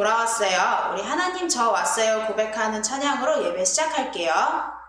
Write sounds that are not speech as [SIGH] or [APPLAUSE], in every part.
돌아왔어요. 우리 하나님 저 왔어요 고백하는 찬양으로 예배 시작할게요.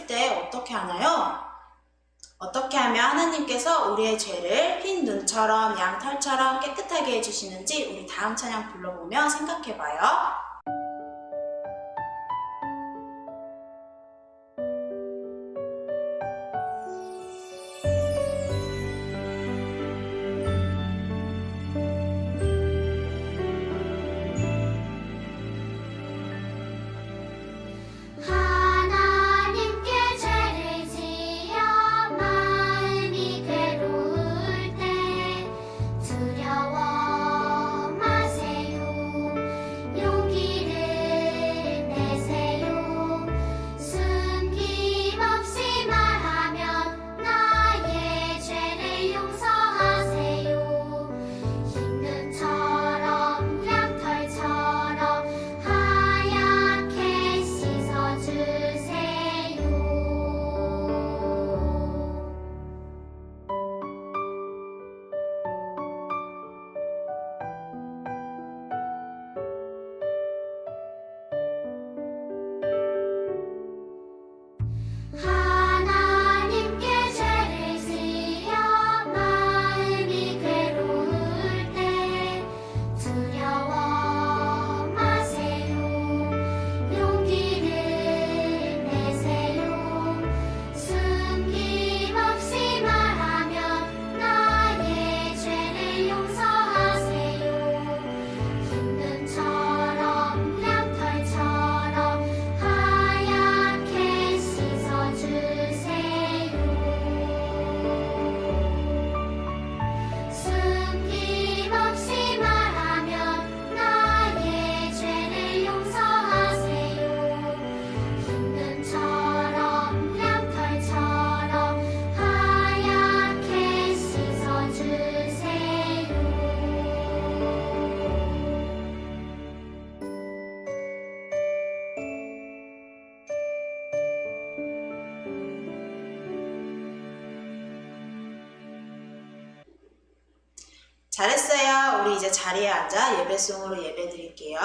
했을 때 어떻게 하나요? 어떻게 하면 하나님께서 우리의 죄를 흰 눈처럼 양털처럼 깨끗하게 해주시는지 우리 다음 찬양 불러보며 생각해봐요. 잘했어요. 우리 이제 자리에 앉아 예배송으로 예배 드릴게요.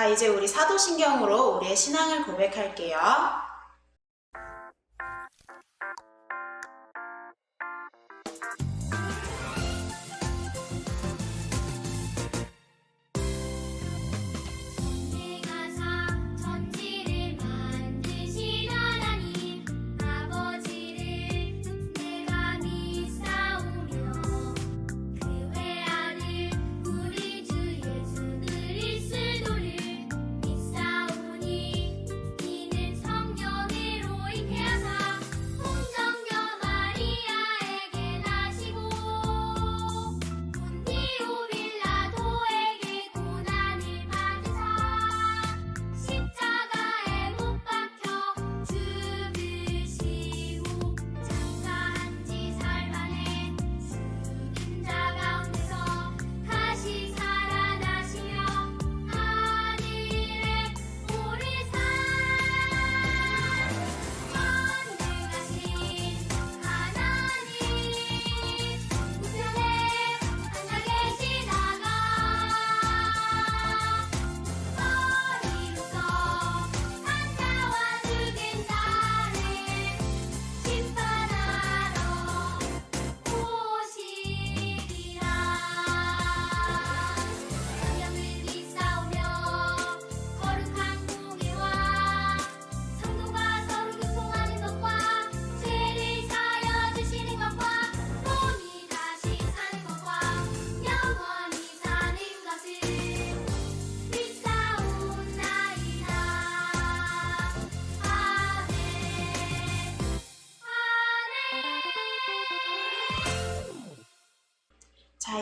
자, 이제 우리 사도신경으로 우리의 신앙을 고백할게요.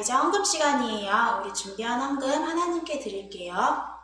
이제 헌금 시간이에요. 우리 준비한 헌금 하나님께 드릴게요.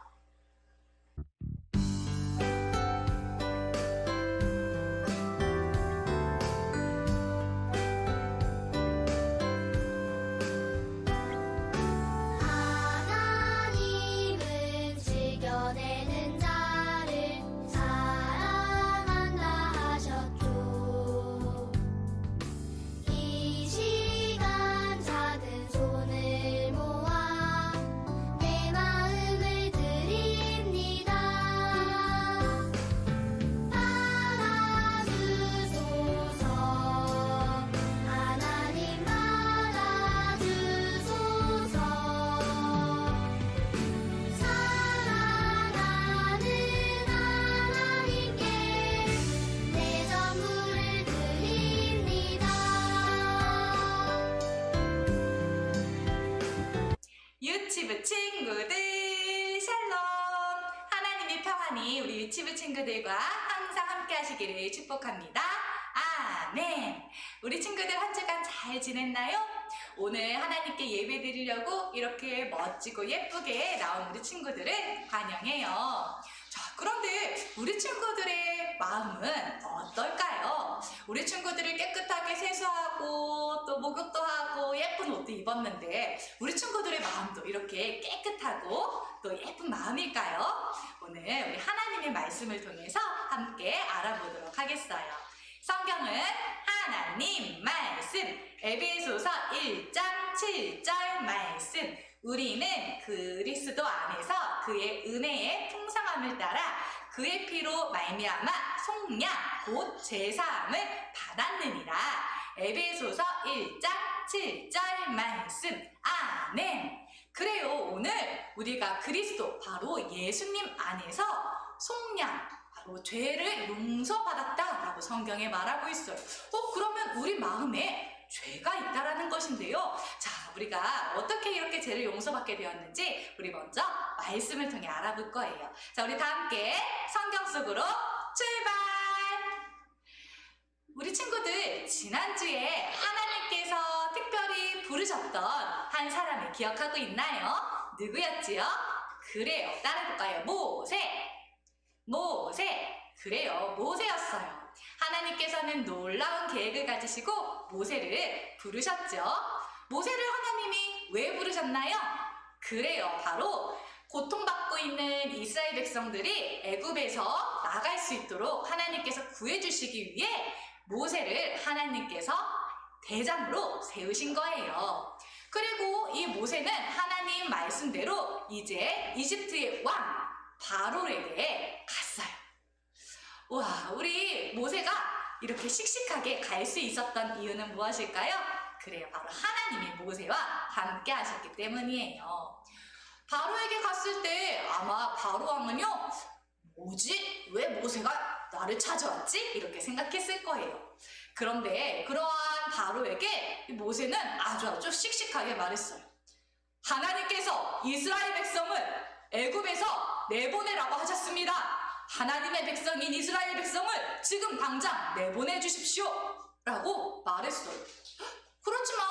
친구들과 항상 함께 하시기를 축복합니다. 아멘. 우리 친구들 한 주간 잘 지냈나요? 오늘 하나님께 예배 드리려고 이렇게 멋지고 예쁘게 나온 우리 친구들을 환영해요. 자 그런데 우리 친구들의 마음은 어떨까요? 우리 친구들이 깨끗하게 세수하고 또 목욕도 하고 예쁜 옷도 입었는데 우리 친구들의 마음도 이렇게 깨끗하고 또 예쁜 마음일까요? 오늘 우리 하나님의 말씀을 통해서 함께 알아보도록 하겠어요. 성경은 하나님 말씀 에베소서 1장 7절 말씀. 우리는 그리스도 안에서 그의 은혜의 풍성함을 따라 그의 피로 말미암아 속량 곧 제사함을 받았느니라. 에베소서 1장 7절 말씀. 아멘. 그래요. 오늘 우리가 그리스도 바로 예수님 안에서 속량 바로 죄를 용서받았다라고 성경에 말하고 있어요. 어 그러면 우리 마음에 죄가 있다라는 것인데요. 자, 우리가 어떻게 이렇게 죄를 용서받게 되었는지 우리 먼저 말씀을 통해 알아볼 거예요. 자, 우리 다 함께 성경 속으로 출발! 우리 친구들, 지난주에 하나님께서 특별히 부르셨던 한 사람을 기억하고 있나요? 누구였지요? 그래요. 따라해볼까요? 모세! 모세! 그래요. 모세였어요. 하나님께서는 놀라운 계획을 가지시고 모세를 부르셨죠. 모세를 하나님이 왜 부르셨나요? 그래요. 바로 고통받고 있는 이스라엘 백성들이 애굽에서 나갈 수 있도록 하나님께서 구해주시기 위해 모세를 하나님께서 대장으로 세우신 거예요. 그리고 이 모세는 하나님 말씀대로 이제 이집트의 왕 바로에게 갔어요. 와, 우리 모세가 이렇게 씩씩하게 갈 수 있었던 이유는 무엇일까요? 그래요. 바로 하나님이 모세와 함께 하셨기 때문이에요. 바로에게 갔을 때 아마 바로 왕은요, 뭐지? 왜 모세가 나를 찾아왔지? 이렇게 생각했을 거예요. 그런데 그러한 바로에게 이 모세는 아주 아주 씩씩하게 말했어요. 하나님께서 이스라엘 백성을 애굽에서 내보내라고 하셨습니다. 하나님의 백성인 이스라엘 백성을 지금 당장 내보내 주십시오. 라고 말했어요. 그렇지만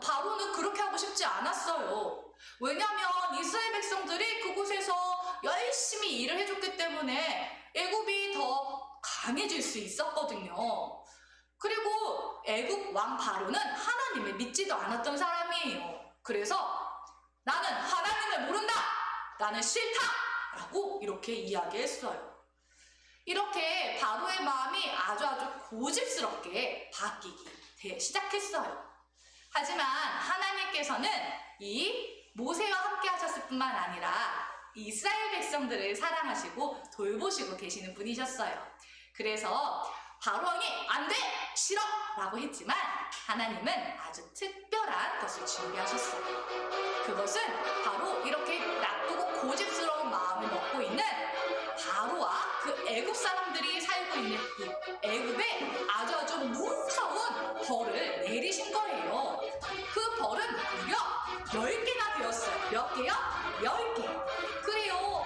바로는 그렇게 하고 싶지 않았어요. 왜냐하면 이스라엘 백성들이 그곳에서 열심히 일을 해줬기 때문에 애굽이 더 강해질 수 있었거든요. 그리고 애굽 왕 바로는 하나님을 믿지도 않았던 사람이에요. 그래서 나는 하나님을 모른다. 나는 싫다. 라고 이렇게 이야기했어요. 이렇게 바로의 마음이 아주 아주 고집스럽게 바뀌기 대- 시작했어요. 하지만 하나님께서는 이 모세와 함께 하셨을 뿐만 아니라 이스라엘 백성들을 사랑하시고 돌보시고 계시는 분이셨어요. 그래서 바로 왕이 안 돼! 싫어! 라고 했지만 하나님은 아주 특별한 것을 준비하셨어요. 그것은 바로 이렇게 나쁘고 고집스러운 마음을 먹고 있는 바로와 그 애굽 사람들이 살고 있는 이 애굽에 아주 아주 무서운 벌을 내리신 거예요. 그 벌은 무려 10개나 되었어요. 몇 개요? 10개. 그래요.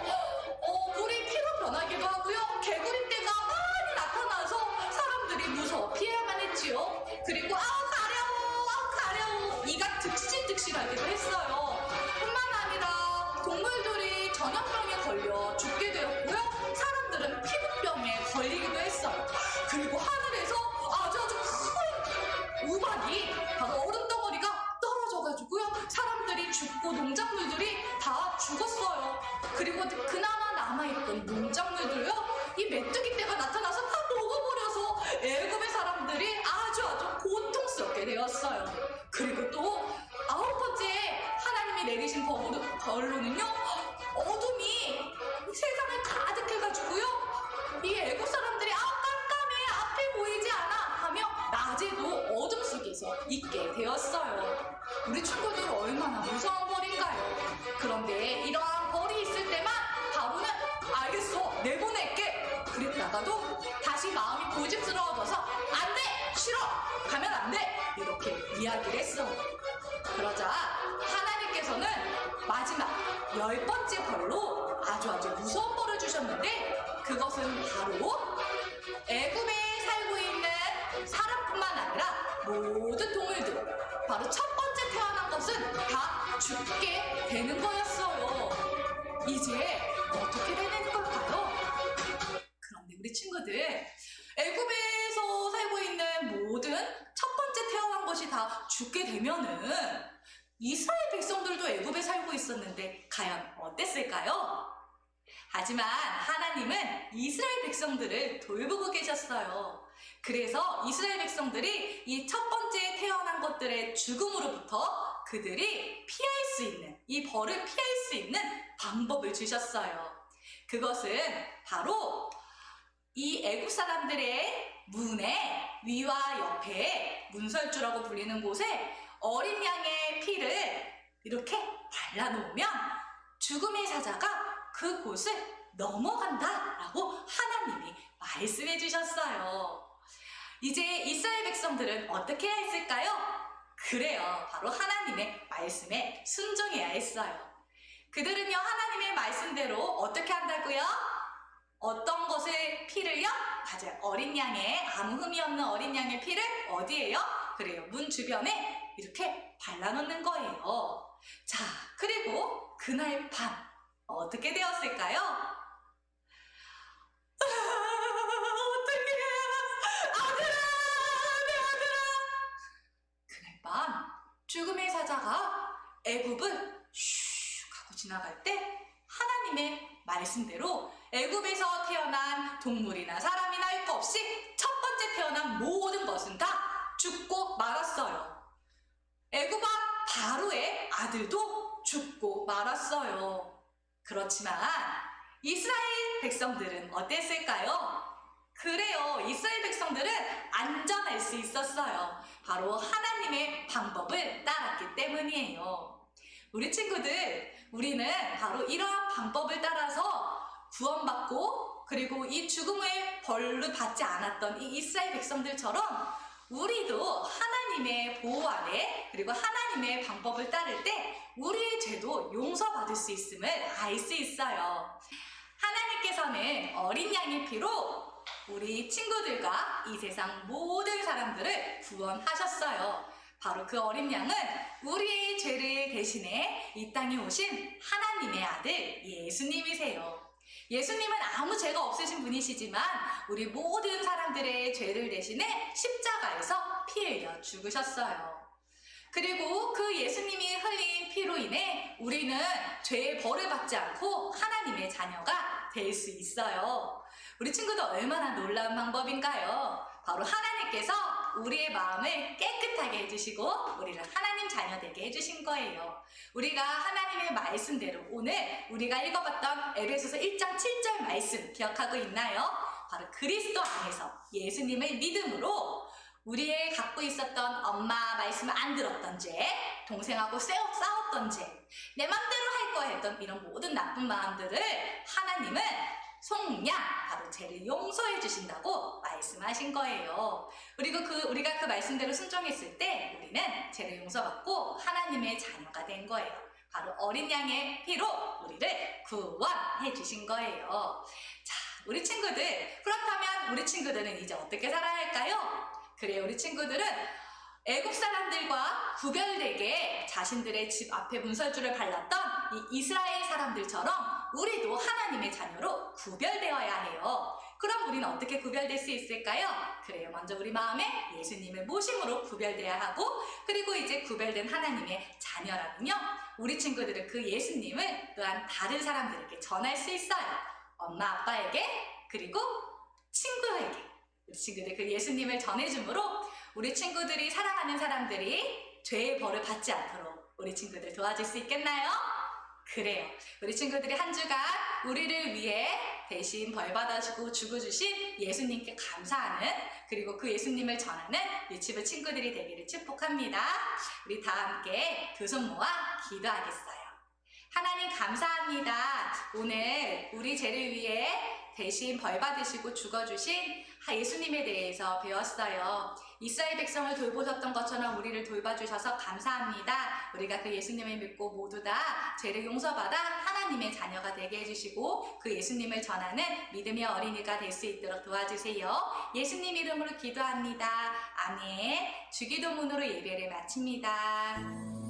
그것은 바로 애굽에 살고 있는 사람뿐만 아니라 모든 동물들 바로 첫 번째 태어난 것은 다 죽게 되는 거였어요. 이제 어떻게 되는 걸까요? 그런데 우리 친구들 애굽에서 살고 있는 모든 첫 번째 태어난 것이 다 죽게 되면은 이스라엘 백성들도 애굽에 살고 있었는데 과연 어땠을까요? 하지만 하나님은 이스라엘 백성들을 돌보고 계셨어요. 그래서 이스라엘 백성들이 이 첫 번째 태어난 것들의 죽음으로부터 그들이 피할 수 있는, 이 벌을 피할 수 있는 방법을 주셨어요. 그것은 바로 이 애국 사람들의 문의 위와 옆에 문설주라고 불리는 곳에 어린 양의 피를 이렇게 발라놓으면 죽음의 사자가 그곳을 넘어간다 라고 하나님이 말씀해 주셨어요. 이제 이스라엘 백성들은 어떻게 했을까요? 그래요. 바로 하나님의 말씀에 순종해야 했어요. 그들은요, 하나님의 말씀대로 어떻게 한다고요? 어떤 것을 피를요? 맞아요. 어린 양의 아무 흠이 없는 어린 양의 피를 어디에요? 그래요. 문 주변에 이렇게 발라놓는 거예요. 자, 그리고 그날 밤 어떻게 되었을까요? [LAUGHS] 어떻게 아들아, 내 아들아. 그날 밤 죽음의 사자가 애굽을 슉 하고 지나갈 때 하나님의 말씀대로 애굽에서 태어난 동물이나 사람이나 할것 없이 첫 번째 태어난 모든 것은 다 죽고 말았어요. 애굽 왕 바로의 아들도 죽고 말았어요. 그렇지만 이스라엘 백성들은 어땠을까요? 그래요. 이스라엘 백성들은 안전할 수 있었어요. 바로 하나님의 방법을 따랐기 때문이에요. 우리 친구들, 우리는 바로 이러한 방법을 따라서 구원받고 그리고 이 죽음의 벌을 받지 않았던 이 이스라엘 백성들처럼 우리도 하나님의 보호 아래 그리고 하나님의 방법을 따를 때 우리의 죄도 용서받을 수 있음을 알 수 있어요. 하나님께서는 어린 양의 피로 우리 친구들과 이 세상 모든 사람들을 구원하셨어요. 바로 그 어린 양은 우리의 죄를 대신해 이 땅에 오신 하나님의 아들 예수님이세요. 예수님은 아무 죄가 없으신 분이시지만 우리 모든 사람들의 죄를 대신해 십자가에서 피 흘려 죽으셨어요. 그리고 그 예수님이 흘린 피로 인해 우리는 죄의 벌을 받지 않고 하나님의 자녀가 될 수 있어요. 우리 친구들 얼마나 놀라운 방법인가요? 바로 하나님께서 우리의 마음을 깨끗하게 해주시고 우리를 하나님 자녀 되게 해주신 거예요. 우리가 하나님의 말씀대로 오늘 우리가 읽어봤던 에베소서 1장 7절 말씀 기억하고 있나요? 바로 그리스도 안에서 예수님을 믿음으로 우리의 갖고 있었던 엄마 말씀을 안 들었던 죄, 동생하고 싸웠, 싸웠던 죄, 내 맘대로 할 거야 했던 이런 모든 나쁜 마음들을 하나님은 속량 바로 죄를 용서해 주신다고 말씀하신 거예요. 그리고 그 우리가 그 말씀대로 순종했을 때 우리는 죄를 용서받고 하나님의 자녀가 된 거예요. 바로 어린 양의 피로 우리를 구원해 주신 거예요. 자, 우리 친구들 그렇다면 우리 친구들은 이제 어떻게 살아야 할까요? 그래요, 우리 친구들은 애국 사람들과 구별되게 자신들의 집 앞에 문설주를 발랐던 이 이스라엘 사람들처럼 우리도 하나님의 자녀로 구별되어야 해요. 그럼 우리는 어떻게 구별될 수 있을까요? 그래요. 먼저 우리 마음에 예수님을 모심으로 구별돼야 하고, 그리고 이제 구별된 하나님의 자녀라면요. 우리 친구들은 그 예수님을 또한 다른 사람들에게 전할 수 있어요. 엄마, 아빠에게, 그리고 친구에게. 우리 친구들 그 예수님을 전해주므로 우리 친구들이 사랑하는 사람들이 죄의 벌을 받지 않도록 우리 친구들 도와줄 수 있겠나요? 그래요. 우리 친구들이 한 주간 우리를 위해 대신 벌 받아주고 죽어주신 예수님께 감사하는 그리고 그 예수님을 전하는 유치부 친구들이 되기를 축복합니다. 우리 다 함께 두 손 모아 기도하겠어요. 하나님 감사합니다. 오늘 우리 죄를 위해 대신 벌 받으시고 죽어주신 예수님에 대해서 배웠어요. 이스라엘 백성을 돌보셨던 것처럼 우리를 돌봐주셔서 감사합니다. 우리가 그 예수님을 믿고 모두 다 죄를 용서받아 하나님의 자녀가 되게 해주시고 그 예수님을 전하는 믿음의 어린이가 될 수 있도록 도와주세요. 예수님 이름으로 기도합니다. 아멘. 주기도문으로 예배를 마칩니다.